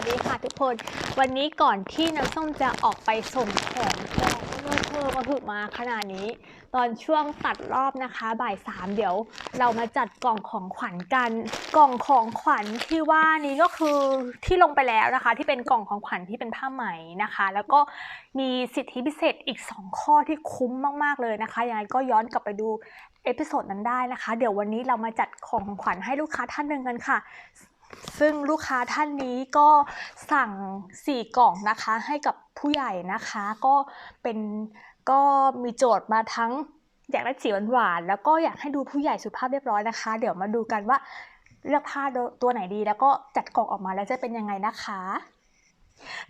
วัสดีค่ะสวัสดีค่ะทุกคน วันนี้ก่อนที่น้ำส้มจะออกไปส่งของกองเมื่อเธอมาถึงมาขนาดนี้ ตอนช่วงตัดรอบนะคะบ่ายสามเดี๋ยว เรามาจัดกล่องของขวัญกัน กล่องของขวัญที่ว่านี้ก็คือที่ลงไปแล้วนะคะ ที่เป็นกล่องของขวัญที่เป็นผ้าไหมนะคะ แล้วก็มีสิทธิพิเศษอีก 2 ข้อที่คุ้มมากๆเลยนะคะยังไงก็ย้อนกลับไปดูเอพิโซดนั้นได้นะคะ เดี๋ยววันนี้เรามาจัดของของขวัญให้ลูกค้าท่านหนึ่งกันค่ะ ซึ่งลูกค้าท่านนี้ก็สั่ง 4 กล่องนะคะให้กับผู้ใหญ่นะคะก็เป็นก็มีโจทย์มาทั้งอยากได้สีหวานๆแล้วก็อยากให้ดูผู้ใหญ่สุภาพเรียบร้อยนะคะ เดี๋ยวมาดูกันว่าเลือกผ้าตัวไหนดีแล้วก็จัดกล่องออกมาแล้วจะเป็นยังไงนะคะ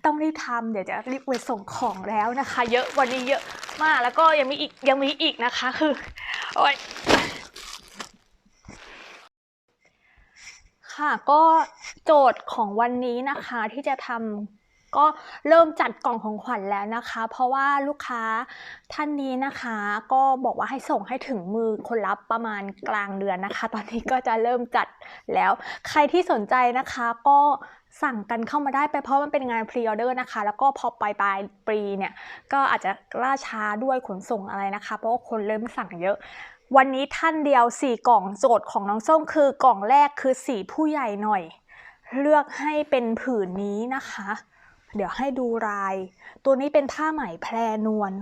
ต้องรีบทำเดี๋ยวจะรีบไปส่งของแล้วนะคะ เยอะวันนี้เยอะมากแล้วก็ยังมีอีกยังมีอีกนะคะคือโอ๊ย ค่ะก็โจทย์ของวันนี้นะคะที่จะทำก็เริ่มจัดกล่องของขวัญแล้วนะคะ เพราะว่าลูกค้าท่านนี้นะคะ ก็บอกว่าให้ส่งให้ถึงมือคนรับประมาณกลางเดือนนะคะ ตอนนี้ก็จะเริ่มจัดแล้ว ใครที่สนใจนะคะก็สั่งกันเข้ามาได้ไปเพราะมันเป็นงานพรีออเดอร์นะคะ แล้วก็พอปลายปลายปีเนี่ย ก็อาจจะล่าช้าด้วยขนส่งอะไรนะคะ เพราะว่าคนเริ่มสั่งเยอะ วันนี้ท่านเดียว 4 กล่องโจทย์ของน้องส้มคือกล่องแรกคือสีผู้ใหญ่หน่อย เลือกให้เป็นผืนนี้นะคะ เดี๋ยวให้ดูลาย ตัวนี้เป็นผ้าไหมแพรนวล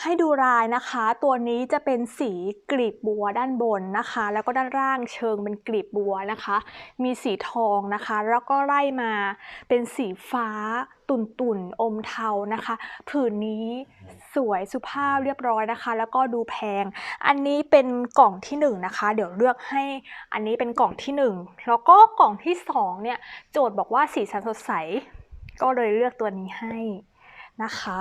ให้ดูลายนะคะ ตัวนี้จะเป็นสีกลีบบัวด้านบนนะคะ แล้วก็ด้านล่างเชิงเป็นกลีบบัวนะคะ มีสีทองนะคะ แล้วก็ไล่มาเป็นสีฟ้า ตุ่นตุ่นๆอมเทานะคะ ผืนนี้สวยสุภาพเรียบร้อยนะคะ แล้วก็ดูแพง อันนี้เป็นกล่องที่หนึ่งนะคะ เดี๋ยวเลือกให้อันนี้เป็นกล่องที่หนึ่งแล้วก็กล่องที่สองเนี่ยโจทย์บอกว่าสีสันสดใส ก็เลยเลือกตัวนี้ให้นะคะ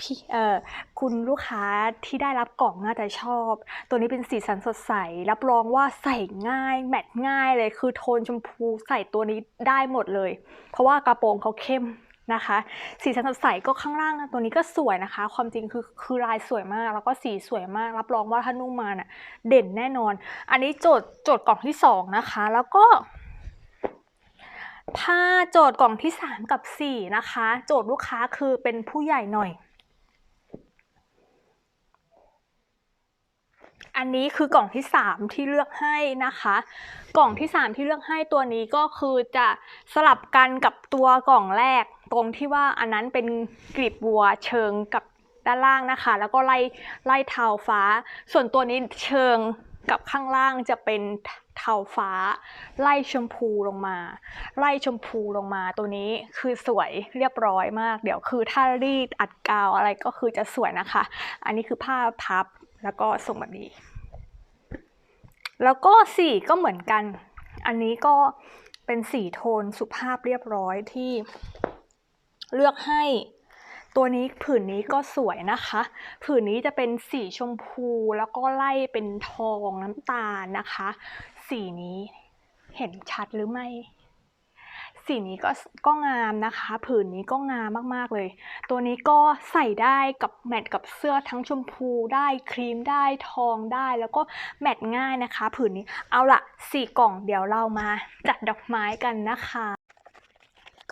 พี่เอ่อคุณลูกค้าที่ได้รับกล่องน่าจะชอบ ตัวนี้เป็นสีสันสดใส รับรองว่าใส่ง่าย แมทง่ายเลยคือโทนชมพูใส่ตัวนี้ได้หมดเลย เพราะว่ากระโปรงเขาเข้ม นะคะ สีสันสดใสก็ข้างล่างตัวนี้ก็สวยนะคะ ความจริงคือคือลายสวยมาก แล้วก็สีสวยมาก รับรองว่าถ้านุ่งมาน่ะเด่นแน่นอน อันนี้โจทย์โจทย์กล่องที่สองนะคะ แล้วก็ถ้าโจทย์กล่องที่ 3 กับ 4 นะคะ โจทย์ลูกค้าคือเป็นผู้ใหญ่หน่อย อันนี้คือกล่องที่ 3 ที่เลือกให้นะคะ กล่องที่ 3 ที่เลือกให้ตัวนี้ก็คือจะสลับกันกับตัวกล่องแรก ตรงที่ว่าอันนั้นเป็นกลีบบัวเชิงกับด้านล่างนะคะ แล้วก็ไล่ไล่เทาฟ้า ส่วนตัวนี้เชิงกับข้างล่างจะเป็นเทาฟ้า ไล่ชมพูลงมา ไล่ชมพูลงมาตัวนี้คือสวยเรียบร้อยมาก เดี๋ยวคือถ้ารีดอัดกาวอะไรก็คือจะสวยนะคะ อันนี้คือผ้าพับแล้วก็ส่งแบบนี้ แล้วก็สีก็เหมือนกัน อันนี้ก็เป็นสีโทนสุภาพเรียบร้อยที่ เลือกให้ ตัวนี้ผืนนี้ก็สวยนะคะ ผืนนี้จะเป็นสีชมพูแล้วก็ไล่เป็นทองน้ำตาลนะคะ สีนี้เห็นชัดหรือไม่สีนี้ก็ก็งามนะคะ ผืนนี้ก็งามมากๆเลย ตัวนี้ก็ใส่ได้กับแมทกับเสื้อทั้งชมพูได้ครีมได้ทองได้แล้วก็แมทง่ายนะคะ ผืนนี้เอาละสี่กล่องเดี๋ยวเรามาจัดดอกไม้กันนะคะ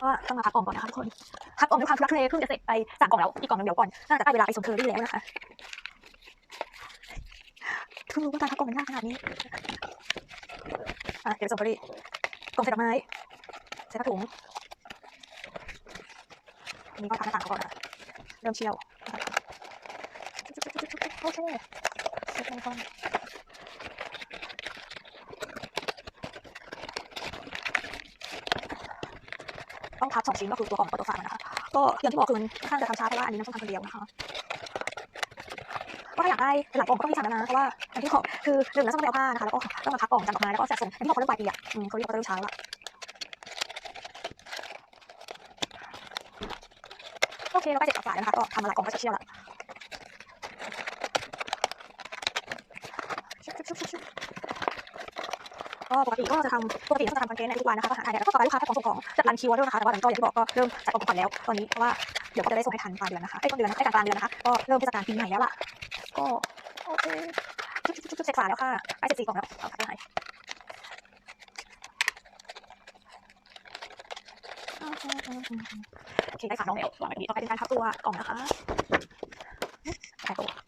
ก็ต้องมาพักกล่องก่อนนะคะทุกคนพักกล่องด้วยความทุลักทุเลเพิ่งจะเสร็จไปสามกล่องแล้วอีกกล่องนึงเดี๋ยวก่อนน่าจะใกล้เวลาไปส่งเคอรี่แล้วนะคะเพิ่งรู้ว่าการพักกล่องมันยากขนาดนี้อะเดี๋ยวส่งเคอรี่กล่องใส่ดอกไม้ใส่ผ้าถุงนนี้ก็ทำหน้าต่างเขาก่อนนะเริ่มเชี่ยวโอเคเสร็จแล้วก่อนต้อง พับสองชิ้นก็คือตัวของกับตัวฝานะคะ ก็อย่างที่บอกคือมันค่อนข้างจะทำช้าเพราะว่าอันนี้น้ำส้มทำคนเดียวนะคะก็ถ้าอยากได้หลายกล่องก็ต้องมีสั่งนะเพราะว่าอย่างที่บอกคือหนึ่งน้ำส้มไปเอาผ้านะคะแล้วก็ต้องมาพักกล่องจัดออกมาแล้วก็จัดส่งอย่างที่บอกเขาเริ่มปลายปีอะเขาเรียกว่าเริ่มช้าแล้วโอเคเราใกล้เสร็จกับฝาแล้วนะคะก็ทำมาหลายกล่องก็จะเชี่ยวละ ก็ปกติก็จะทำปกติก็จะทำคอนเทนต์ในทุกวันนะคะก็หาถ่ายแล้วก็ต่ไปลูกค้าแพ็ของส่งของจะดรันคิวเดอร์นะคะแต่ว่าหลันกอย่างที่บอกก็เริ่มจัดของก่อนแล้วตอนนี้เพราะว่าเดี๋ยวก็จะได้ส่งให้ทันปลายเดือนนะคะไอ้ต้นเดือนนะไอ้กลางเดือนนะคะก็เริ่มเทศกาลปีใหม่แล้วล่ะก็โอเคจุ๊บๆเสร็จฝาแล้วค่ะไอ้เสร็จสี่กล่องแล้วเอาไปไหนโอเคได้ฝาน้องแล้ววางแาบนี้ต่อไปเป็นการทับตัวกล่องนะคะแพ็คตัว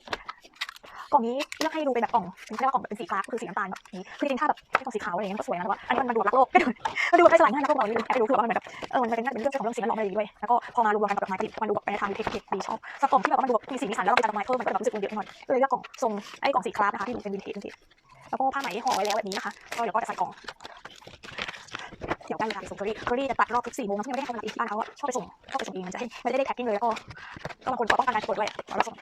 กล่องนี้เลือกให้ดูเป็นแบบกล่องเรียกว่ากล่องแบบเป็นสีฟ้าคือสีน้ำตาลแบบนี้คือจริงๆถ้าแบบเป็นกล่องสีขาวอะไรอย่างเงี้ยก็สวยนะแต่ว่าอันนี้มันดูรักโลกก็ดูมันดูใช้สลายง่ายนะพวกเรานี่ดูแอบไปดูคือว่ามันแบบเออมันเป็นน่าจะเป็นเรื่องของเรื่องสิ่งแวดล้อมอะไรอย่างงี้ด้วยแล้วก็พอมารวมกันกับดอกไม้ผลิตมันดูแบบไปในทางเทคนิคดีชอบสกล่องที่แบบว่ามันดูแบบมีสีมีสันแล้วเราไปจัดดอกไม้เพิ่มมันก็แบบรู้สึกมันเยอะหน่อยเลยเลือกกล่องทรงไอ้กล่องสีคราฟนะคะที่ดูเป็นวินเทจวินเทจแล้วก็ผ้าไหมห่อไว้แล้วแบบนี้นะคะก็เดี๋ยวก็จะใส่กล่องเดี๋ยวได้เวลาไปส่งเคอรี่เคอรี่จะตัดรอบทุกสี่โมงนะซึ่ไม่ได้ให้เวลาอีกบ้านเขาชอบไปส่งชอบไปส่งเองมันจะให้ไมันจะได้แพ็คกิ้งเลยแล้วก็ก็บางคนก็ป้องกันการกดด้วยอะแล้วส่ง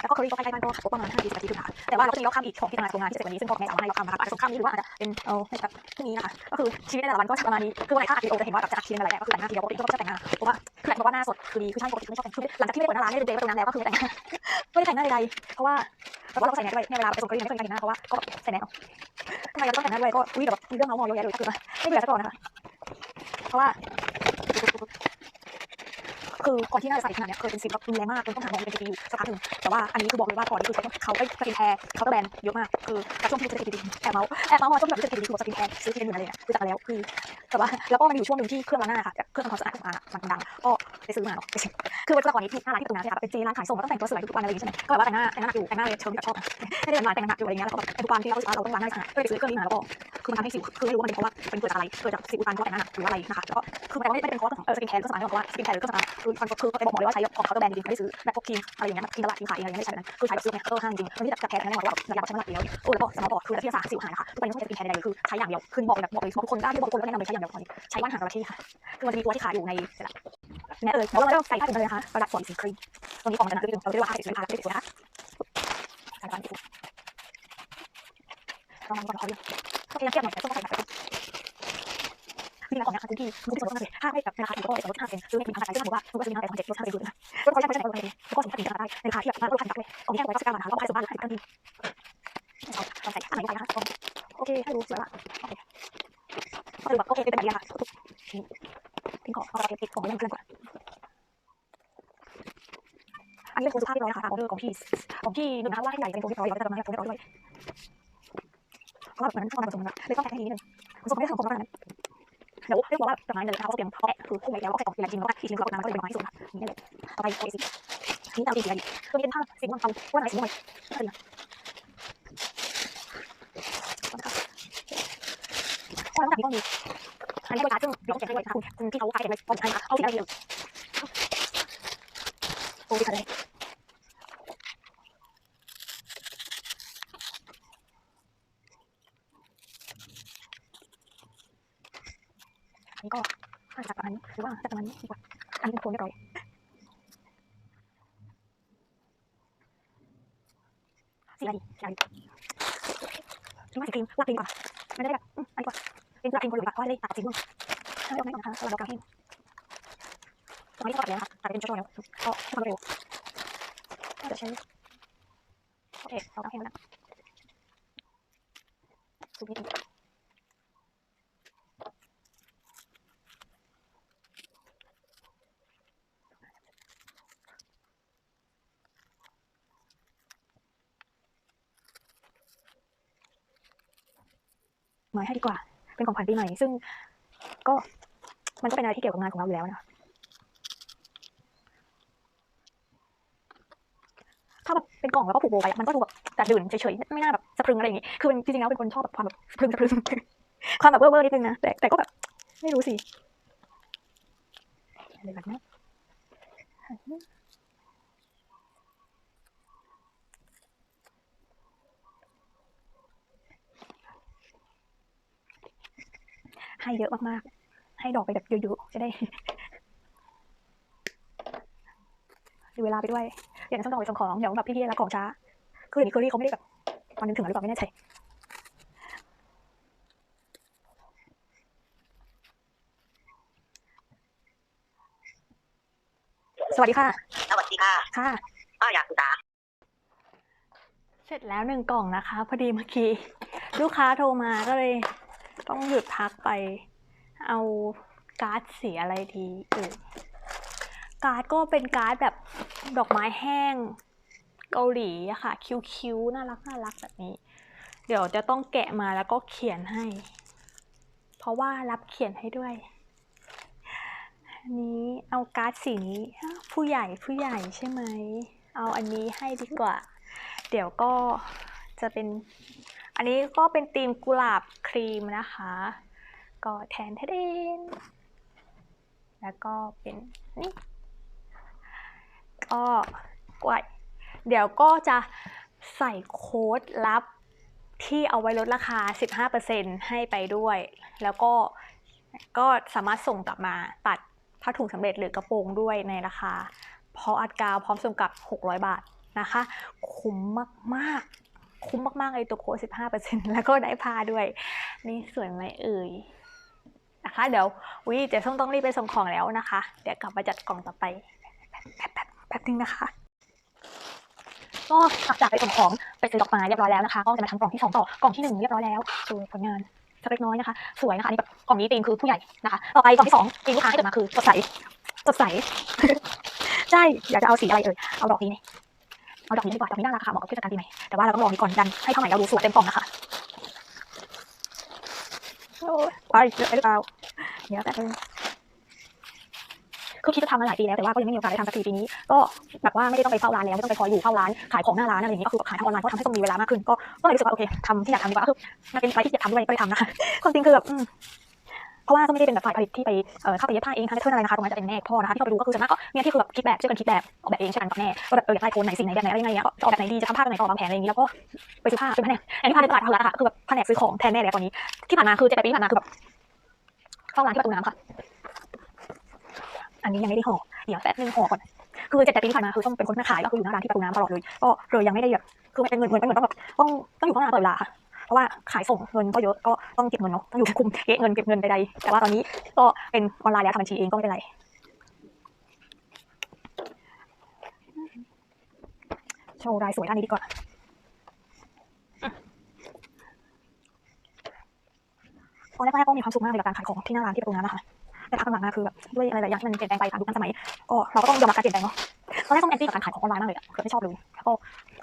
แล้วก็เคอรี่ก็ใกล้ๆบ้านก็ขับรถประมาณ5นาที10นาทีถึงหาแต่ว่าเราก็จะมีรอบข้ามอีกของที่ทำงานโรงงานที่เสร็จวันนี้ซึ่งพ่อแม่สามารถให้รอบข้ามนะคะอาจจะส่งข้ามนี้หรือว่าอาจจะเป็นเออในแบบพรุ่งนี้นะคะก็คือชีวิตในแต่ละวันก็จะประมาณนี้คือวันไหนถ้าอัดวิดีโอจะเห็นว่าแบบจะอัดทีนึงอะไรก็คือแต่งหน้าทีเดียวปกติก็ไม่ชอบแต่งหน้าเพราะว่าคือแต่งเพราะว่าหน้าสดคือดีคือช่างปกติไม่ชอบแต่งคือหลังจากที่ไม่ได้เปิดหน้าร้านได้เดย์ไปตรงนั้นแล้วก็คือแต่งหน้าไม่ได้แต่งหน้าใดๆเพราะว่าแต่ว่าเราใส่แมสด้วยเนี่ยเวลาไปส่งเคอรี่ไม่เคยแต่งหน้าเพราะว่าก็ใส่แมสทำไมเราต้องแต่งหน้าด้วยก็อุ้ยแบบมีเรื่องเมาส์มอยเยอะแยะเลยก็คือไม่เบื่อซะก่อนนะคะเพราะว่า คือก่อนที่น่าจะใส่ขนาดนี้เคยเป็นสิวแบบรุนแรงมากจนต้องหาหมอเป็นปีอยู่สักพักหนึ่งแต่ว่าอันนี้คือบอกเลยว่าก่อนนี้คือเขาไปสกินแคร์เขาแบรนด์เยอะมากคือจากช่วงที่รู้จักสกินดีแอบเมาส์แอบเมาส์มาช่วงแบบรู้จักสกินดีคือบอกสกินแคร์ซื้อที่หนึ่อะไรเนี่ยคือจากแล้วคือแต่ว่าแล้วก็มันอยู่ช่วงหนึ่งที่เครื่องล้างหน้าค่ะเครื่องทำความสะอาดมันดังก็ไปซื้อมาเนาะคือวันก่อนนี้ที่หน้าร้านที่ตรงนั้นใช่ค่ะเป็นเจร้านขายส่งแล้วต้องแต่งตัวสวยทุกวันอะไรอย่างเงี้ยใช่ไหมก็แบบว่าแต่งหน้าแต่งหน้าหนักอยู่แต่งหน้าเลยเชิงแบบชอบไม่ได้เป็นร้านแต่งหน้าหนักอยู่อะไรเงี้ยแล้วก็แบบทุกวันที่เราสึกว่าเราต้องล้างหน้าสะอาดก็ไปซื้อเครื่องนี้มาแล้วก็คือมันทำให้สิวคือไม่รู้ว่ามันเป็นเพราะว่าเป็นเกิดจากอะไรเกิดจากสิวอุดตันเพราะแต่งหน้าหนักหรืออะไรนะคะแล้วก็คือมันไม่ได้เป็นเพราะของเออสกินแคร์ก็สมัยบอกว่าสกินแคร์หรือก็สมัยคือมันคือไปบอกหมอเลยว่าใช้ของเขาแบรนด์จริงๆไม่ได้ซื้อแบบพวกครีมอะไรอย่างเงี้ยแบบกินตลาดกินขายอะไรอย่างเงี้ยไม่ใช่แบบนั้นคือใช้แบบซื้อในเครื่องห้างจริงมันที่จะแพ้แพ้แน่นอนว่าแบบยาแบบใช้มาหลักแล้วโอ้แล้วก็สมองบอดคือที่สาสิวหายนะคะทุกวันนี้ต้องใช้สกินแคร์ใดๆเลยคือใช้อย่างเดียวคือบอกแบบบอกเลยทุกคนได้ที่บอกคนก็แนะนำเลยใช้อย่างเดียวก่อนใช้ว่านหางกระที่ค่ะคือมันจะมีตัวที่ขายอยู่ในเนี่ยเออแล้วเราก็ใส่ผ้าถุงเลยนะคะประดับสอนสีครีมตรงนี้กล่องจะนะคือเราเรียกว่าผ้าสีครีมผ้าไม่ได้สวยนะคะใส่ไปลองลองลองก็พยายามเทียบหน่อยแต่ต้องใส่แบบ นี่แหละของนะคะที่คุณที่สนใจถ้าไม่แบบราคาถูกก็ลดห้าเซนซื้อในราคาที่ถือว่าคุณก็ซื้อในราคาเจ็ดลดห้าเซนดูนะคะก็ใช้ใช้ใช้ใช้แล้วก็สินค้าถึงจะได้ในราคาที่แบบลดพันบาทเลยของแค่ร้อยเก้าสิบเก้าบาทนะคะก็ขายสบายเลยกันดีเอาใส่อะไรไปนะคะโอเคให้ดูสวยละโอเคก็คือแบบโอเคเป็นแบบนี้ค่ะทิ้งของเอาไปเก็บของไว้ยังเพื่อนก่อนอันนี้เป็นโครงสุภาพเรียบร้อยนะคะออเดอร์ของพี่ของพี่หนึ่งนะคะว่าให้ใหญ่เป็นโครงเรียบร้อยเราจะทำงานโครงเรียบร้อยด้วยเพราะว่าเหมือนเข้ามาผสมกันเลยต้องแพ็คให้นิดนึงผสมไม่ได้ทำโครงประมแล้วก็ใส่กล่องทีละชิ้นแล้วก็อีกชิ้น ก็เอาน้ำก็เลยเป็นดอกไม้สุดค่ะนี่เลยต่อไปโอเอซินี่เอาดีสีอะไรตัวนี้เป็นผ้าสีม่วงเขาว่าไหนสีม่วงอะไรนะข้อน้ำหนักนี้ก็มีอันนี้ก็การซึ่งเราเก็บให้ไว้นะคะคุณคุณที่เขาขายเก็บไว้ตอนสุดท้ายนะคะเอาสีอะไรดีโอ้ยค่ะเลยอันนี้ก็น่าจะป รือว่าจะประมาณนี้ดีกว่าอันนี้เป็นโคนเรียบร้อยสีอะไรดีสีอะไรดีหรือว่าสีครีมลากครีมก่อนไม่ได้แบบอันนี้ก่อนเป็นลากครีมคนหรือเปล่าเพราะอะไรตัดสีม่วงถ้าเราไม่ก่อนนะคะเราเรากางให้ตอนนี้ก็ตัดแล้วค่ะตัดเป็นช่อๆแล้วก็ทำเร็วน่าจะใช้โอเคเรากางให้แล้วซูมนิดนึง น้อยให้ดีกว่า เป็นของขวัญปีใหม่ ซึ่งก็มันก็เป็นอะไรที่เกี่ยวกับงานของเราอยู่แล้วนะถ้าแบบเป็นกล่องแล้วก็ผูกโบไปอะมันก็ดูแบบจัดดื่นเฉยๆไม่น่าแบบสะพรึงอะไรอย่างงี้ คือจริงๆแล้วเป็นคนชอบแบบความแบบสะพรึงสะพรึงความแบบเวอร์ๆนิดนึงนะแต่แต่ก็แบบไม่รู้สิอะไรแบบนี้ ให้เยอะมากๆ ให้ดอกไปแบบเยอะๆจะได้ดูเวลาไปด้วยเดี๋ยวจะต้องดอกไปส่งของเดี๋ยวแบบพี่ๆรับของช้า คือเดี๋ยวนี้เคอรี่เขาไม่ได้แบบวันนึงถึงหรือเปล่าไม่แน่ใจสวัสดีค่ะ สวัสดีค่ะ ค่ะป้าอยากศึกษาเสร็จแล้วหนึ่งกล่องนะคะ พอดีเมื่อกี้ ลูกค้าโทรมาก็เลย ต้องหยุดพักไปเอาการ์ดสีอะไรดีเออการ์ดก็เป็นการ์ดแบบดอกไม้แห้งเกาหลีอะค่ะ คิ้วๆ น่ารักน่ารักแบบนี้ เดี๋ยวจะต้องแกะมาแล้วก็เขียนให้ เพราะว่ารับเขียนให้ด้วยอันนี้เอาการ์ดสีนี้ผู้ใหญ่ผู้ใหญ่ใช่ไหม เอาอันนี้ให้ดีกว่า เดี๋ยวก็จะเป็น อันนี้ก็เป็นธีมกุหลาบครีมนะคะ ก็แทนเทเดนแล้วก็เป็นนี่ก็กวเดี๋ยวก็จะใส่โค้ดลับที่เอาไว้ลดราคา 15%ให้ไปด้วย แล้วก็ก็สามารถส่งกลับมาตัดผ้าถุงสำเร็จหรือกระโปรงด้วยในราคา พออัดกาวพร้อมส่งกลับ 600 บาทนะคะ คุ้มมาก ๆ คุ้มมากๆเลยตัวโค้ด15%แล้วก็ได้ผ้าด้วย นี่สวยไหมเอ่ยนะคะ เดี๋ยววิเดี๋ยวต้องต้องรีบไปส่งของแล้วนะคะ เดี๋ยวกลับมาจัดกล่องต่อไปแป๊บแป๊บแป๊บนึงนะคะก็หลังจากไปส่งของไปซื้อดอกไม้เรียบร้อยแล้วนะคะก็จะมาทำกล่องที่สองต่อกล่องที่หนึ่งเรียบร้อยแล้วดูผลงานสักเล็กน้อยนะคะ สวยนะคะอันนี่แบบกล่องนี้ธีมคือผู้ใหญ่นะคะต่อไปกล่องที่สองธีมลูกค้าให้เกิดมาคือสดใสสดใส ใช่ อยากจะเอาสีอะไรเอ่ยเอาดอกนี้นี่ เอาดอกนี้ดีกว่าดอกนี้น่ารักค่ะเหมาะกับเทศกาลปีใหม่แต่ว่าเราต้องลองนี้ก่อนดันให้ผ้าไหมเราดูสวยเต็มกล่องนะคะไปเยอะไปหรือเปล่าเดี๋ยวแป๊บนึงคือคิดจะทำมาหลายปีแล้วแต่ว่าก็ยังไม่มีโอกาสได้ทำสักทีปีนี้ ก็แบบว่าไม่ได้ต้องไปเฝ้าร้านแล้วไม่ต้องไปคอยอยู่เฝ้าร้านขายของหน้าร้านอะไรอย่างนี้ก็คือขายทางออนไลน์ก็ทำให้ต้องมีเวลามากขึ้นก็ก็เลยรู้สึกว่าโอเคทำที่อยากทำดีกว่าก็คือมันเป็นอะไรที่อยากทำด้วยก็เลยทำนะคะความจริงคือแบบ เพราะว่าก็ไม่ได้เป็นแบบฝ่ายผลิตที่ไปเข้าไปเย็บผ้าเองทำแพทเทิร์นอะไรนะคะตรงนั้นจะเป็นแม่พ่อนะคะที่เขาไปดูก็คือส่วนมากก็เนี่ยที่คือแบบคิดแบบช่วยกันคิดแบบออกแบบเองช่วยกันกับแม่ก็แบบเอออยากได้โทนไหนสีไหนแบบไหนอะไรยังไงเงี้ยก็จะออกแบบไหนดีจะทำผ้าตัวไหนก็ออกวางแผนอะไรอย่างนี้แล้วก็ไปซื้อผ้าเป็นแผนกอันนี้ผ้าในตลาดทำแล้วค่ะคือแบบแผนกซื้อของแทนแม่แล้วตอนนี้ที่ผ่านมาคือเจ็ดแปดปีที่ผ่านมาคือแบบเฝ้าร้านที่ประตูน้ำค่ะ อันนี้ยังไม่ได้ห่อเดี๋ยวแป๊บนึงห่อก่อนคือเจ็ดแปดปีที่ผ่านมาคือต้องเป็นคนแม่ขายก็คืออยู่หน้าร้านที่ประตูน้ำตลอดเลยก็เลยยังไม่ได้แบบคือมันเป็นเงินเหมือนมันเหมือนต้องแบบต้องต้องอยู่ข้างหน้าตลอดเวลาค่ะ เพราะว่าขายส่งเงินก็เยอะก็ต้องเก็บเงินเนาะต้องอยู่คุมเก็บเงินเก็บเงินใดๆแต่ว่าตอนนี้ก็เป็นออนไลน์แล้วทำบัญชีเองก็ไม่เป็นไรโชว์รายสวยด้านนี้ดีกว่าตอนแรกๆก็มีความสุขมากเลยกับการขายของที่หน้าร้านที่ประตูน้ำนะคะแต่พักหลังๆมาคือแบบด้วยอะไรหลายอย่างที่มันเปลี่ยนแปลงไปตามยุคตามสมัยก็เราก็ต้องยอมรับการเปลี่ยนแปลงเนาะตอนแรกต้องแอนตี้กับการขายของออนไลน์มากเลยอะคือไม่ชอบเลยแล้วก็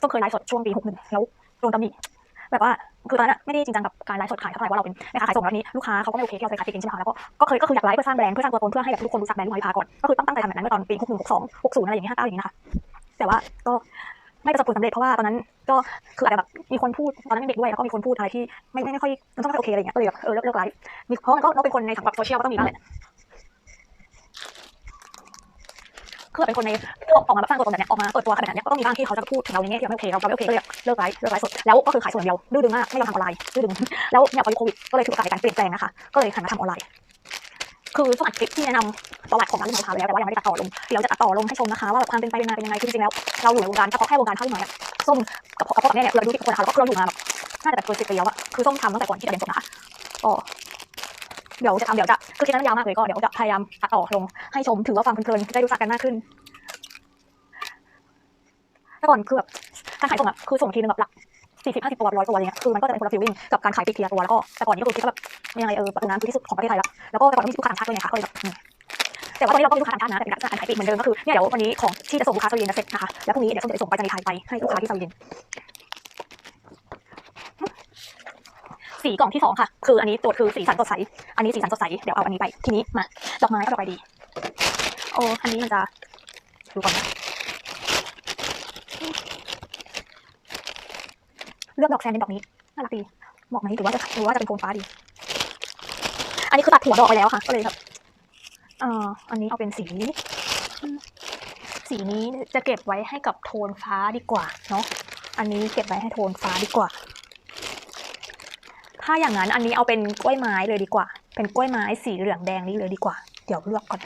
ต้องเคยไลฟ์สดช่วงปีหกหนึ่งแล้วโดนตำหนิ แบบว่าคือตอนนั้นอะไม่ได้จริงจังกับการไลฟ์สดขายเท่าไหร่ว่าเราเป็นแม่ค้าขายส่งแล้วนี้ลูกค้าเขาก็ไม่โอเคที่เราไปขายเองใช่ไหมคะแล้วก็ก็เคยก็คืออยากไลฟ์เพื่อสร้างแบรนด์เพื่อสร้างตัวตนเพื่อให้แบบทุกคนรู้จักแบรนด์ลูกค้าก่อนก็คือตั้งใจทำแบบนั้นเมื่อตอนปีหกหนึ่งหกสองหกศูนย์อะไรอย่างเงี้ยห้าเก้าอย่างเงี้ยนะคะแต่ว่าก็ไม่ประสบผลสำเร็จเพราะว่าตอนนั้นก็คืออาจจะแบบมีคนพูดตอนนั้นยังเด็กด้วยแล้วก็มีคนพูดอะไรที่ไม่ไม่ค่อยมันต้องไม่โอเคอะไรอย่างเงี้ยก็เลยแบบเออเลิกไลฟ์มีเพราะมันก็เราเป็นคนในสังคมโซเชียลก็ต้องมีบ้างแหละ คือแบบเป็นคนในออกมาแบบสร้างตัวตนแบบเนี้ยออกมาเปิดตัวขนาดเนี้ยก็ต้องมีบ้างที่เขาจะพูดถึงเราในแง่ที่เราไม่โอเคเราไม่โอเคก็เลยเลิกไลฟ์เลิกไลฟ์สดแล้วก็คือขายส่วนเดียวดื้อดึงมากไม่ยอมทำออนไลน์ดื้อดึงแล้วเนี่ยพอยุคโควิดก็เลยถือโอกาสในการเปลี่ยนแปลงนะคะก็เลยหันมาทำออนไลน์คือสมัครคลิปที่แนะนำประวัติของร้านลูกค้าไปแล้วแต่ว่ายังไม่ได้ตัดต่อลงเดี๋ยวจะตัดต่อลงให้ชมนะคะว่าแบบความเป็นไปเป็นมาเป็นยังไงคือจริงๆแล้วเราอยู่ในวงการเฉพาะแค่วงการข้าวหน่อยอะส้มกับพ่อกับพ่อกับแม่เนี่ยคือเราดูที่คนนะคะแล้วก็คือเราอยู่มาแบบน่าจะแบบเกินสิบปีแล้วอะคือส้มทำตั้งแต่ก่อนที่จะเรียนจบนะคะก็ เดี๋ยวจะทำเดี๋ยวจะคือคลิปนั้นยาวมากเลยก็เดี๋ยวจะพยายามตัดต่อลงให้ชมถือว่าฟังเพลินๆได้รู้จักกันมากขึ้นแต่ก่อนคือแบบการขายส่งอะคือส่งทีนึงแบบหลักสี่สิบห้าสิบตัวร้อยตัวอะไรเงี้ยคือมันก็จะเป็นคนละฟีลลิ่งกับการขายปีกทีละตัวแล้วก็แต่ก่อนนี้ก็คือคิดว่าแบบยังไงเออประตูน้ำคือที่สุดของประเทศไทยแล้วแล้วก็แต่ก่อนก็มีลูกค้าต่างชาติด้วยไงคะก็เลยแบบแต่ว่าตอนนี้เราก็มีลูกค้าต่างชาตินะแต่เป็นการขายปีกเหมือนเดิมก็คือเนี่ยเดี๋ยววันนี้ของที่จะส่งลูกค้าสวีเดนจะเสร็จนะคะแล้วพรุ่งนี้เดี๋ยวส้มจะไปส่งไปรษณีย์ไทยไปให้ลูกค้าที่สวีเดน สีกล่องที่สองค่ะ คืออันนี้ตัวคือสีสันสดใส อันนี้สีสันสดใส เดี๋ยวเอาอันนี้ไป ทีนี้มาดอกไม้ก็ดอกไปดี โอ้ อันนี้มันจะดูก่อนนะเลือกดอกแซนเป็นดอกนี้น่ารักดีเหมาะไหมหรือว่าจะหรือว่าจะเป็นโทนฟ้าดี อันนี้คือตัดหัวดอกไปแล้วค่ะ ก็เลยแบบเอ่ออันนี้เอาเป็นสี สีนี้จะเก็บไว้ให้กับโทนฟ้าดีกว่าเนาะ อันนี้เก็บไว้ให้โทนฟ้าดีกว่า ถ้าอย่างนั้นอันนี้เอาเป็นกล้วยไม้เลยดีกว่า เป็นกล้วยไม้สีเหลืองแดงนี้เลยดีกว่า เดี๋ยวลือกก่อน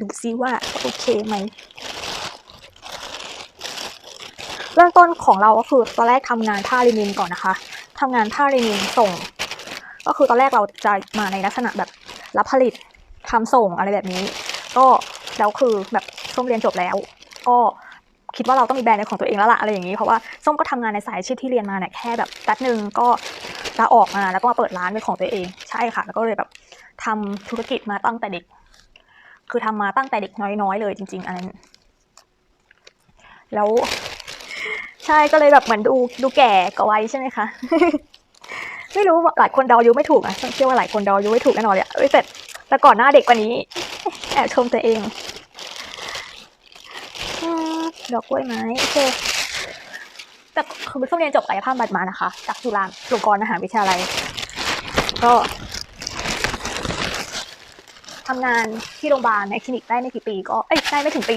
ดูซิว่าโอเคไหมเริ่มต้นของเราก็คือตอนแรกทำงานผ้าลินินก่อนนะคะทำงานผ้าลินินส่ง ก็คือตอนแรกเราจะมาในลักษณะแบบรับผลิตทำส่งอะไรแบบนี้ ก็แล้วคือแบบส้มเรียนจบแล้ว ก็ คิดว่าเราต้องมีแบรนด์เป็นของตัวเองแล้วล่ะอะไรอย่างนี้ เพราะว่าส้มก็ทำงานในสายอาชีพที่เรียนมาเนี่ยแค่แบบแป๊บหนึ่งก็ลาออกมาแล้วก็มาเปิดร้านเป็นของตัวเอง ใช่ค่ะ แล้วก็เลยแบบทำธุรกิจมาตั้งแต่เด็ก คือทำมาตั้งแต่เด็กน้อยๆเลยจริง ๆอันนั้นแล้วใช่ก็เลยแบบเหมือนดูดูแก่กว่าวัยใช่ไหมคะไม่รู้หลายคนเดาอายุไม่ถูกอะเชื่อว่าหลายคนเดาอายุไม่ถูกแน่นอนเลยอะแต่แต่ก่อนหน้าเด็กกว่านี้แอบชมตัวเอง ดอกกล้วยไม้โอเคแต่คือเพิ่งเรียนจบกายภาพบำบัดมานะคะ จากจุฬาลงกรณ์มหาวิทยาลัย ก็ทำงานที่โรงพยาบาลในคลินิกได้ไม่กี่ปี ก็เอ้ยได้ไม่ถึงปี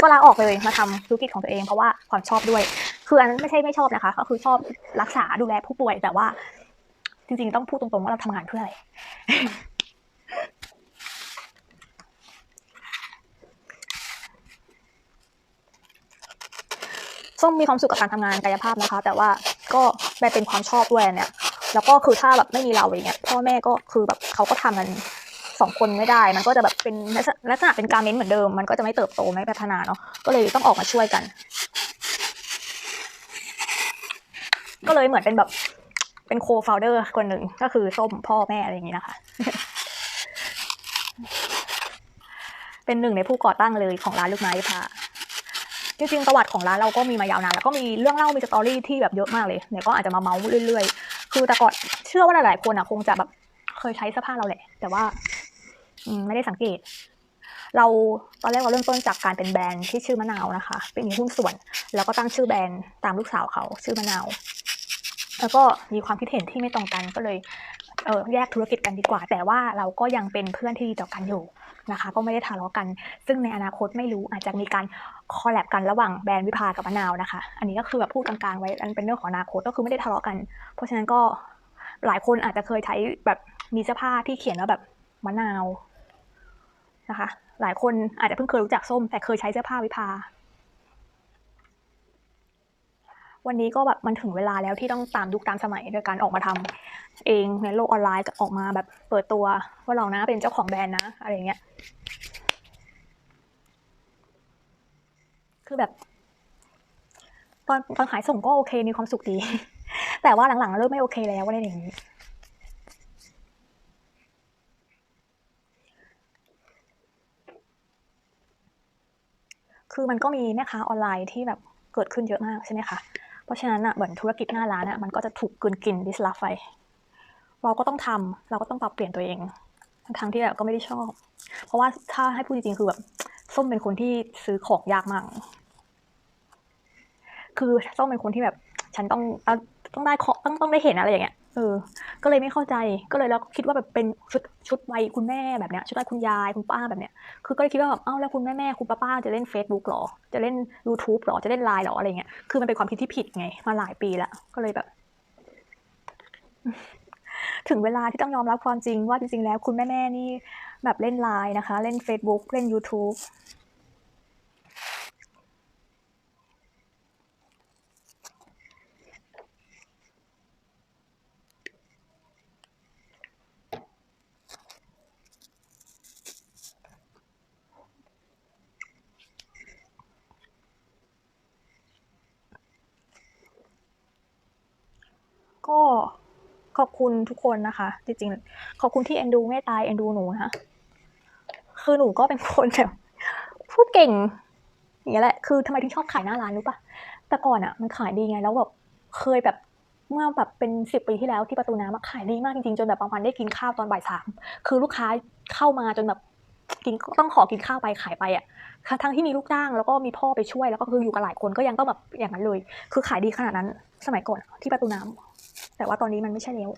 ก็ลาออกเลยมาทำธุรกิจของตัวเองเพราะว่าความชอบด้วย คืออันนั้นไม่ใช่ไม่ชอบนะคะ ก็คือชอบรักษาดูแลผู้ป่วยแต่ว่า จริงๆ ต้องพูดตรงๆว่าเราทำงานเพื่ออะไร ส้มมีความสุขกับการทำงานกายภาพนะคะ แต่ว่าก็แบบเป็นความชอบด้วยเนี่ย แล้วก็คือถ้าแบบไม่มีเราอย่างเงี้ยพ่อแม่ก็คือแบบเขาก็ทำกันสองคนไม่ได้ มันก็จะแบบเป็นลักษณะเป็นการเม้นเหมือนเดิม มันก็จะไม่เติบโตไม่พัฒนาเนาะ ก็เลยต้องออกมาช่วยกัน ก็เลยเหมือนเป็นแบบเป็นโคฟ o ลเดอร์คนหนึ่งก็คือส้มพ่อแม่อะไรอย่างนี้นะคะ เป็นหนึ่งในผู้ก่อตั้งเลยของร้านลูกไม้พา จริงๆประวัติของร้านเราก็มีมายาวนานแล้วก็มีเรื่องเล่ามีสตอรี่ที่แบบเยอะมากเลยเนี่ยก็อาจจะมาเมาส์เรื่อย ๆ คือแต่ก่อนเชื่อว่าหลายๆคนอะคงจะแบบเคยใช้เสื้อผ้าเราแหละ แต่ว่าอืไม่ได้สังเกต เราตอนแรกเราเริ่มต้นจากการเป็นแบรนด์ที่ชื่อมะนาวนะคะ เป็นมีหุ้นส่วน แล้วก็ตั้งชื่อแบรนด์ตามลูกสาวเขาชื่อมะนาว แล้วก็มีความคิดเห็นที่ไม่ตรงกันก็เลย เออแยกธุรกิจกันดีกว่า แต่ว่าเราก็ยังเป็นเพื่อนที่ดีต่อกันอยู่นะคะ ก็ไม่ได้ทะเลาะกัน ซึ่งในอนาคตไม่รู้อาจจะมีการคอลแลบกันระหว่างแบรนด์วิภากับมะนาวนะคะ อันนี้ก็คือแบบพูดกลางๆไว้อันเป็นเรื่องของอนาคตก็คือไม่ได้ทะเลาะกัน เพราะฉะนั้นก็หลายคนอาจจะเคยใช้แบบมีเสื้อผ้าที่เขียนว่าแบบมะนาวนะคะ หลายคนอาจจะเพิ่งเคยรู้จักส้ม แต่เคยใช้เสื้อผ้าวิภา วันนี้ก็แบบมันถึงเวลาแล้วที่ต้องตามยุคตามสมัยโดยการออกมาทำเองในโลกออนไลน์ออกมาแบบเปิดตัวว่าเรานะเป็นเจ้าของแบรนด์นะอะไรเงี้ย คือแบบ ตอนตอนขายส่งก็โอเคมีความสุขดี แต่ว่าหลังๆเริ่มไม่โอเคแล้วอะไรอย่างนี้คือมันก็มีแม่ค้าออนไลน์ที่แบบเกิดขึ้นเยอะมากใช่ไหมคะ เพราะฉะนั้นอะเหมือนธุรกิจหน้าร้านอะมันก็จะถูกกลืนกินดิสลาฟไปเราก็ต้องทำเราก็ต้องปรับเปลี่ยนตัวเอง ทั้งที่แบบก็ไม่ได้ชอบ เพราะว่าถ้าให้พูดจริงๆคือแบบส้มเป็นคนที่ซื้อของยากมาก คือส้มเป็นคนที่แบบ ฉันต้องต้องได้ของต้องต้องได้เห็นอะไรอย่างเงี้ย เออ ก็เลยไม่เข้าใจ ก็เลยแล้วคิดว่าแบบเป็นชุดชุดวัยคุณแม่แบบเนี้ย ชุดวัยคุณยายคุณป้าแบบเนี้ย คือก็เลยคิดว่าแบบเอ้าแล้วคุณแม่แม่คุณป้าป้าจะเล่น Facebook หรอ จะเล่น YouTube หรอ จะเล่นไลน์หรออะไรเงี้ย คือมันเป็นความคิดที่ผิดไง มาหลายปีแล้ว ก็เลยแบบ ถึงเวลาที่ต้องยอมรับความจริงว่าจริงๆแล้วคุณแม่แม่นี่แบบเล่นไลน์นะคะ เล่น Facebook เล่น YouTube ก็ขอบคุณทุกคนนะคะ จริงๆ ขอบคุณที่เอ็นดูเมตตาเอ็นดูหนูนะคือหนูก็เป็นคนแบบพูดเก่งอย่างเงี้แหละ คือทำไมถึงชอบขายหน้าร้านรู้ปะแต่ก่อนอะมันขายดีไง แล้วแบบเคยแบบเมื่อแบบเป็นสิบปีที่แล้วที่ประตูน้ำขายดีมากจริงๆ จนแบบบางวันได้กินข้าวตอนบ่ายสามคือลูกค้าเข้ามาจนแบบ กินต้องขอกินข้าวไปขายไปอะทั้งที่มีลูกจ้างแล้วก็มีพ่อไปช่วยแล้วก็คืออยู่กับหลายคนก็ยังต้องแบบอย่างนั้นเลย คือขายดีขนาดนั้น สมัยก่อนที่ประตูน้ำแต่ว่าตอนนี้มันไม่ใช่แล้ว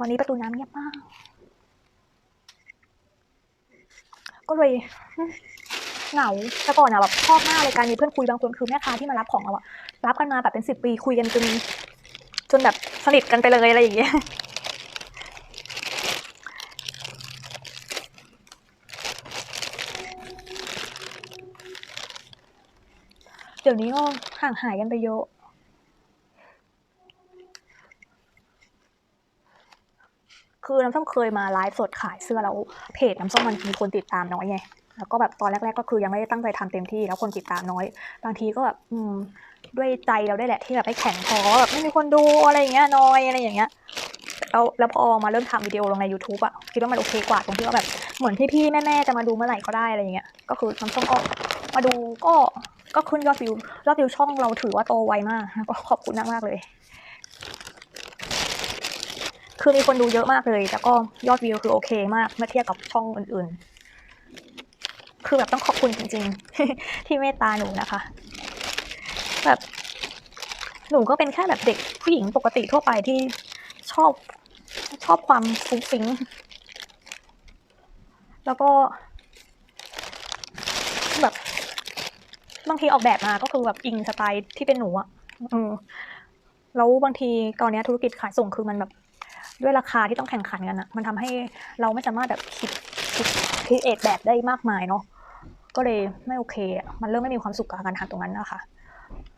วันนี้ประตูน้ำเงียบมาก ก็เลยเหงาแต่ก่อนอะแบบชอบมากเลยการมีเพื่อนคุยบางคนคือแม่ค้าที่มารับของเราอะรับกันมาแบบเป็นสิบปีคุยกันจนจนแบบสนิทกันไปเลยอะไรอย่างเงี้ย ดี๋ยวนี้ก็ห่างหายกันไปเยอะ คือน้ำส้มเคยมาไลฟ์สดขายเสื้อแล้วเพจน้ำส้มมันมีคนติดตามน้อยไง แล้วก็แบบตอนแรก ๆ ก็คือยังไม่ได้ตั้งใจทำเต็มที่ แล้วคนติดตามน้อย บางทีก็แบบอืมด้วยใจเราได้แหละที่แบบไม่แข็งพอแบบไม่มีคนดูอะไรอย่างเงี้ยน้อยอะไรอย่างเงี้ยแล้วแล้วพอมาเริ่มทำวิดีโอลงใน YouTube อะคิดว่ามันโอเคกว่าตรงที่ว่าแบบเหมือนพี่ๆแม่ๆจะมาดูเมื่อไหร่ก็ได้อะไรอย่างเงี้ยก็คือน้ำส้มก็ มาดูก็ก็ขึ้นยอดวิวยอดวิวช่องเราถือว่าโตไวมากก็ขอบคุณมากๆเลยคคือมีคนดูเยอะมากเลยแล้วก็ยอดวิวคือโอเคมากเมื่อเทียบกับช่องอื่นๆ คือแบบต้องขอบคุณจริง ๆ ที่เมตตาหนูนะคะ แบบหนูก็เป็นแค่แบบเด็กผู้หญิงปกติทั่วไปที่ชอบชอบความฟุ้งฟิ้งแล้วก็แบบ บางทีออกแบบมาก็คือแบบอิงสไตล์ที่เป็นหนูอะอืมแล้วบางทีตอนนี้ธุรกิจขายส่งคือมันแบบด้วยราคาที่ต้องแข่งขันกันอะมันทำให้เราไม่สามารถแบบคิดคิดคิดเอทแบบได้มากมายเนาะก็เลยไม่โอเค มันเริ่มไม่มีความสุขกับการทำตรงนั้นนะคะ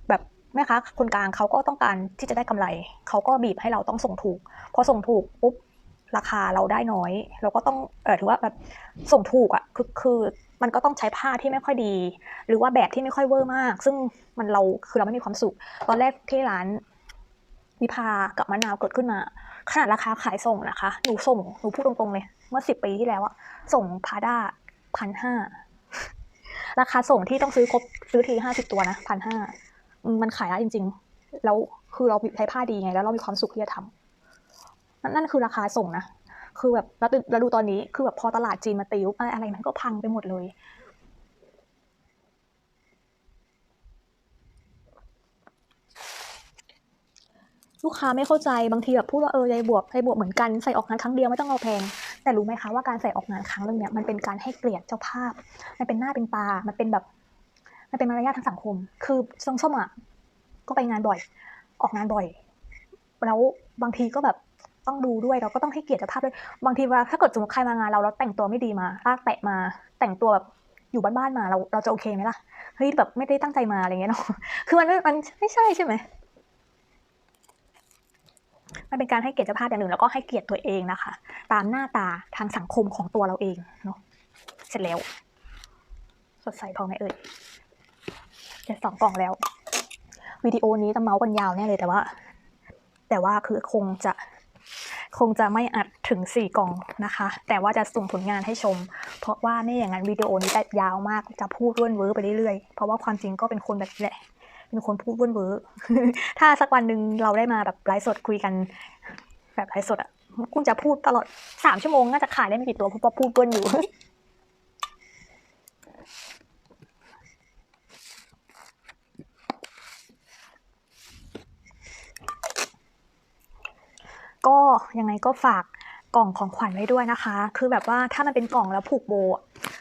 แบบแม่ค้าคนกลางเขาก็ต้องการที่จะได้กำไร เขาก็บีบให้เราต้องส่งถูก พอส่งถูกปุ๊บ ราคาเราได้น้อย เราก็ต้องเออถือว่าแบบส่งถูกอะ่ะคือคือมันก็ต้องใช้ผ้าที่ไม่ค่อยดี หรือว่าแบบที่ไม่ค่อยเวอร์มาก ซึ่งมันเราคือเราไม่มีความสุข ตอนแรกที่ร้านวิภากับมะนาวเกิดขึ้นมา ขนาดราคาขายส่งนะคะ หนูส่งหนูพูดตรงๆเลย เมื่อสิบปีที่แล้วอะส่งพาด้าพันห้าราคาส่งที่ต้องซื้อครบซื้อทีห้าสิบตัวนะพันห้ามมันขายได้จริง ๆ แล้วคือเราใช้ผ้าดีไง แล้วเรามีความสุขที่จะทำ นั่นนั่นคือราคาส่งนะ คือแบบแล้วดูแล้วดูตอนนี้คือแบบพอตลาดจีนมาตียุบอะไรอะไรมันก็พังไปหมดเลย ลูกค้าไม่เข้าใจบางทีแบบพูดว่าเออยายบวบยายบวบเหมือนกันใส่ออกงานครั้งเดียวไม่ต้องเอาแพงแต่รู้ไหมคะว่าการใส่ออกงานครั้งนึงเนี่ยมันเป็นการให้เกลียดเจ้าภาพ มันเป็นหน้าเป็นตา มันเป็นแบบ มันเป็นมารยาททางสังคม คือส้มส้มอะก็ไปงานบ่อย ออกงานบ่อย แล้วบางทีก็แบบ ต้องดูด้วย เราก็ต้องให้เกียรติเจ้าภาพด้วย บางทีวลาถ้าเกิดสมมติใครมางานเราแล้วแต่งตัวไม่ดีมาลากแตะมา แต่งตัวแบบอยู่บ้านๆมาเราเราจะโอเคไหมล่ะ เฮ้ยแบบไม่ได้ตั้งใจมาอะไรเงี้ยเนาะ คือมันมันไม่ใช่ใช่ไหม มันเป็นการให้เกียรติเจ้าภาพอย่างหนึ่งแล้วก็ให้เกียรติตัวเองนะคะ ตามหน้าตาทางสังคมของตัวเราเองเนาะ เสร็จแล้ว สดใสพอไหมเอ่ยจะสองกล่องแล้ว วิดีโอนี้จะเมาส์กันยาวแน่เลยแต่ว่า แต่ว่าคือคงจะ คงจะไม่อัดถึงสี่กล่องนะคะ แต่ว่าจะส่งผลงานให้ชม เพราะว่าไม่อย่างนั้นวิดีโอนี้จะยาวมากจะพูดเว่นเวอร์ไปเรื่อยๆ เพราะว่าความจริงก็เป็นคนแบบนี้แหละเป็นคนพูดเว่นเวอร์ถ้าสักวันหนึ่งเราได้มาแบบไลฟ์สดคุยกัน แบบไลฟ์สดอะคุณจะพูดตลอดสามชั่วโมงน่าจะขายได้ไม่กี่ตัวเพราะพูดเว่นอยู่ ก็ยังไงก็ฝากกล่องของขวัญไว้ด้วยนะคะ คือแบบว่าถ้ามันเป็นกล่องแล้วผูกโบ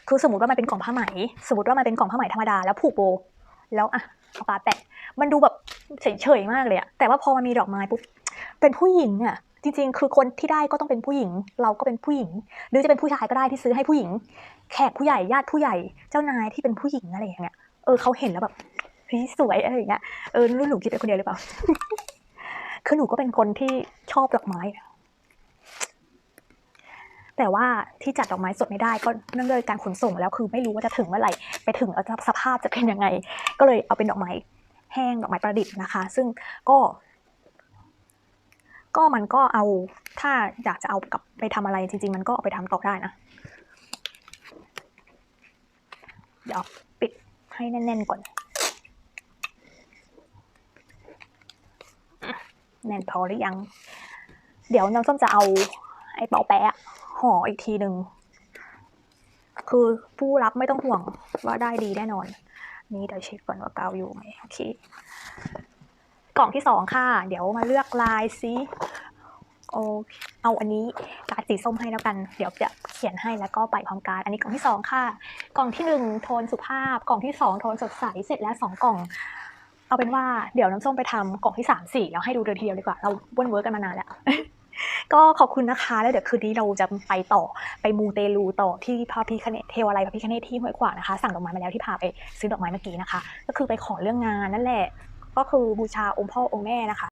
คือสมมติว่ามันเป็นกล่องผ้าไหม สมมติว่ามันเป็นกล่องผ้าไหมธรรมดาแล้วผูกโบ แล้วอะเอาปาแปะ มันดูแบบเฉยๆมากเลยอะแต่ว่าพอมันมีดอกไม้ปุ๊บ เป็นผู้หญิงอะจริงๆ คือคนที่ได้ก็ต้องเป็นผู้หญิง เราก็เป็นผู้หญิง หรือจะเป็นผู้ชายก็ได้ที่ซื้อให้ผู้หญิง แขกผู้ใหญ่ญาติผู้ใหญ่เจ้านายที่เป็นผู้หญิงอะไรอย่างเงี้ย เออเขาเห็นแล้วแบบเฮ้ยสวยอะไรอย่างเงี้ย เออรุ่นหนูคิดไปคนเดียวหรือเปล่า คือหนูก็เป็นคนที่ชอบดอกไม้ แต่ว่าที่จัดดอกไม้สดไม่ได้ ก็เนื่องด้วยการขนส่งแล้วคือไม่รู้ว่าจะถึงเมื่อไหร่ไปถึงแล้วสภาพจะเป็นยังไง ก็เลยเอาเป็นดอกไม้แห้งดอกไม้ประดิษฐ์นะคะ ซึ่งก็ ก็มันก็เอาถ้าอยากจะเอากลับไปทำอะไรจริง ๆ มันก็เอาไปทำต่อได้นะ เดี๋ยวปิดให้แน่นๆก่อน แน่นพอหรือยัง เดี๋ยวน้ำส้มจะเอาไอ้เป๋าแปะห่ออีกทีหนึ่งคือผู้รับไม่ต้องห่วงว่าได้ดีแน่นอน นี่เดี๋ยวเช็คก่อนว่ากาวอยู่ไหมโอเคกล่องที่สองค่ะ เดี๋ยวมาเลือกลายซิโอเคเอาอันนี้การดสีส้มให้แล้วกัน เดี๋ยวจะเขียนให้แล้วก็ไปพร้อมการดอันนี้กล่องที่สองค่ะ กล่องที่หนึ่งโทนสุภาพ กล่องที่สองโทนสดใส เสร็จแล้วสองกล่อง เอาเป็นว่าเดี๋ยวน้ำส้มไปทำกล่องที่สามสี่แล้วให้ดูเดียวทีเดียวดีกว่า เราเว้นเวิร์กกันมานานแล้วก็ขอบคุณนะคะแล้วเดี๋ยวคืนนี้เราจะไปต่อไปมูเตลูต่อที่พระพิคเนตเทวาลัยพระพิคเนตที่ห้วยขวางนะคะ สั่งดอกไม้มาแล้วที่พาไปซื้อดอกไม้เมื่อกี้นะคะ ก็คือไปขอเรื่องงานนั่นแหละ ก็คือบูชาองค์พ่อองค์แม่นะคะ